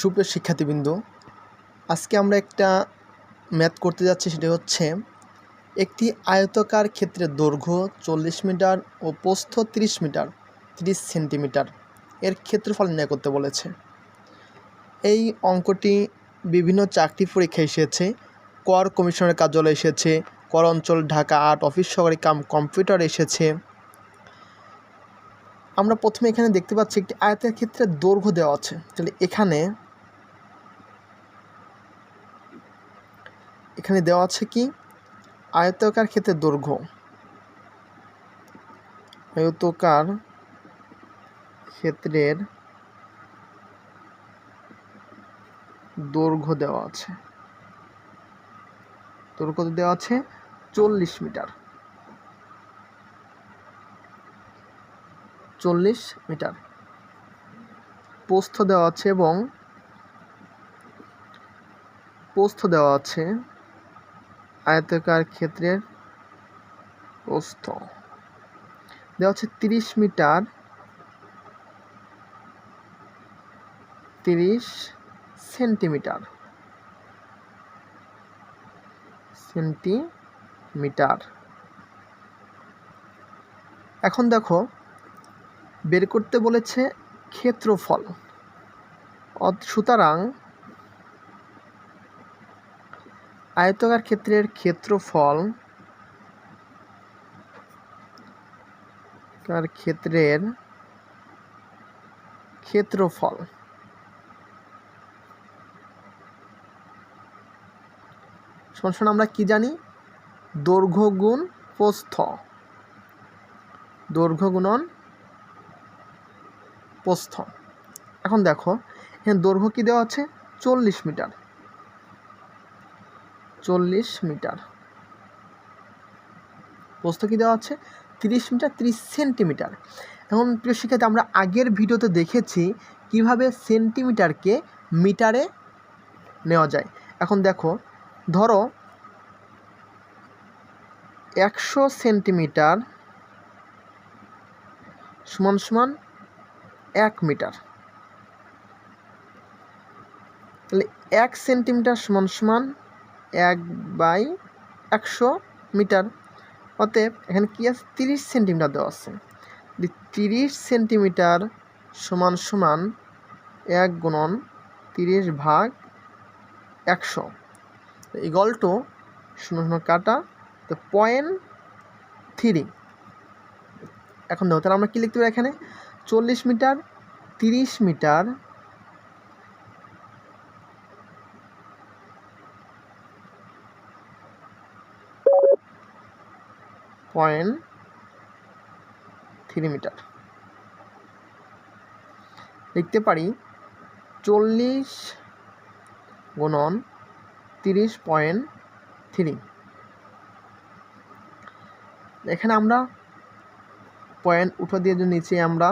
সুপ্রিয় শিক্ষার্থীবৃন্দ, আজকে আমরা একটা ম্যাথ করতে যাচ্ছি, সেটা হচ্ছে একটি আয়তকার ক্ষেত্রের দৈর্ঘ্য চল্লিশ মিটার ও প্রস্থ তিরিশ মিটার, তিরিশ সেন্টিমিটার এর ক্ষেত্রফল নির্ণয় করতে বলেছে। এই অঙ্কটি বিভিন্ন চাকরি পরীক্ষা এসেছে, কর কমিশনের কার্যালয়ে এসেছে, কর অঞ্চল, ঢাকা আর্ট অফিস সহকারী কাম, কম্পিউটার এসেছে। আমরা প্রথমে এখানে দেখতে পাচ্ছি একটি আয়তের ক্ষেত্রে দৈর্ঘ্য দেওয়া আছে, তাহলে এখানে এখানে দেওয়া আছে কি? আয়তকার ক্ষেত্রে দৈর্ঘ্য আয়তকার ক্ষেত্রের দৈর্ঘ্য দেওয়া আছে। দৈর্ঘ্য দেওয়া আছে চল্লিশ মিটার। চল্লিশ মিটার। প্রস্থ দেওয়া আছে এবং প্রস্থ দেওয়া আছে আয়তাকার ক্ষেত্রের প্রস্থ। দেওয়া হচ্ছে তিরিশ মিটার। তিরিশ সেন্টিমিটার। সেন্টিমিটার। এখন দেখো, বের করতে বলেছে ক্ষেত্রফল। সুতরাং আয়তকার ক্ষেত্রের ক্ষেত্রফল কার ক্ষেত্রের ক্ষেত্রফল? শোন আমরা কি জানি? দৈর্ঘ্য গুণ প্রস্থ। দৈর্ঘ্য গুণন প্রস্থ। এখন দেখো, এখানে দৈর্ঘ্য কী দেওয়া আছে? চল্লিশ মিটার। চল্লিশ মিটার। প্রস্থ কী দেওয়া আছে? তিরিশ মিটার, তিরিশ সেন্টিমিটার। এখন প্রিয় শিক্ষার্থী, আমরা আগের ভিডিওতে দেখেছি কীভাবে সেন্টিমিটারকে মিটারে নেওয়া যায়। এখন দেখো, ধরো একশো সেন্টিমিটার সমান সমান এক মিটার। তাহলে এক সেন্টিমিটার সমান সমান এক বাই একশো মিটার। অতএব এখানে কী আছে? তিরিশ সেন্টিমিটার দেওয়া আছে। তিরিশ সেন্টিমিটার সমান সমান এক গুণন তিরিশ ভাগ একশো এই টু শূন্য শূন্য কাটা, তো পয়েন্ট থ্রি এখন দেখো, তাহলে আমরা কী লিখতে পারি এখানে? চল্লিশ মিটার, তিরিশ মিটার পয়েন্ট থ্রি মিটার। লিখতে পারি চল্লিশ গুণন তিরিশ পয়েন্ট থ্রি। এখানে আমরা পয়েন্ট উঠে দিয়ে যদি নিচে আমরা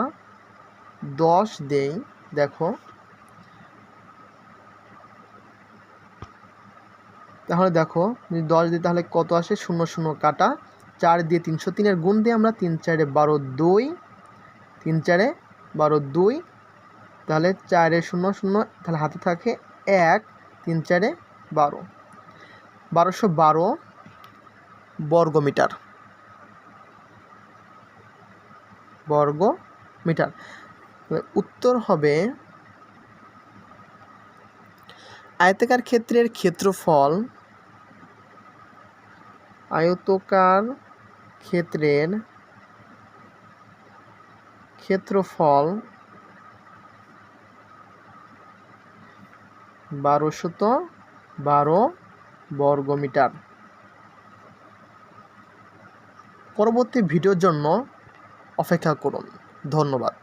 দশ দেই, দেখো। তাহলে দেখো, যদি দশ দিই তাহলে কত আসে? শূন্য শূন্য কাটা চার দিয়ে তিনশো তিনের গুণ দিয়ে আমরা তিন চারে বারো দুই, তিন চারে বারো দুই, তাহলে চারে শূন্য শূন্য, তাহলে হাতে থাকে এক, তিন চারে বারো। বারোশো বারো বর্গ মিটার বর্গ মিটার উত্তর হবে আয়তাকার ক্ষেত্রের ক্ষেত্রফল, আয়তকার ক্ষেত্রের ক্ষেত্রফল বারোশত বারো বর্গমিটার। পরবর্তী ভিডিওর জন্য অপেক্ষা করুন। ধন্যবাদ।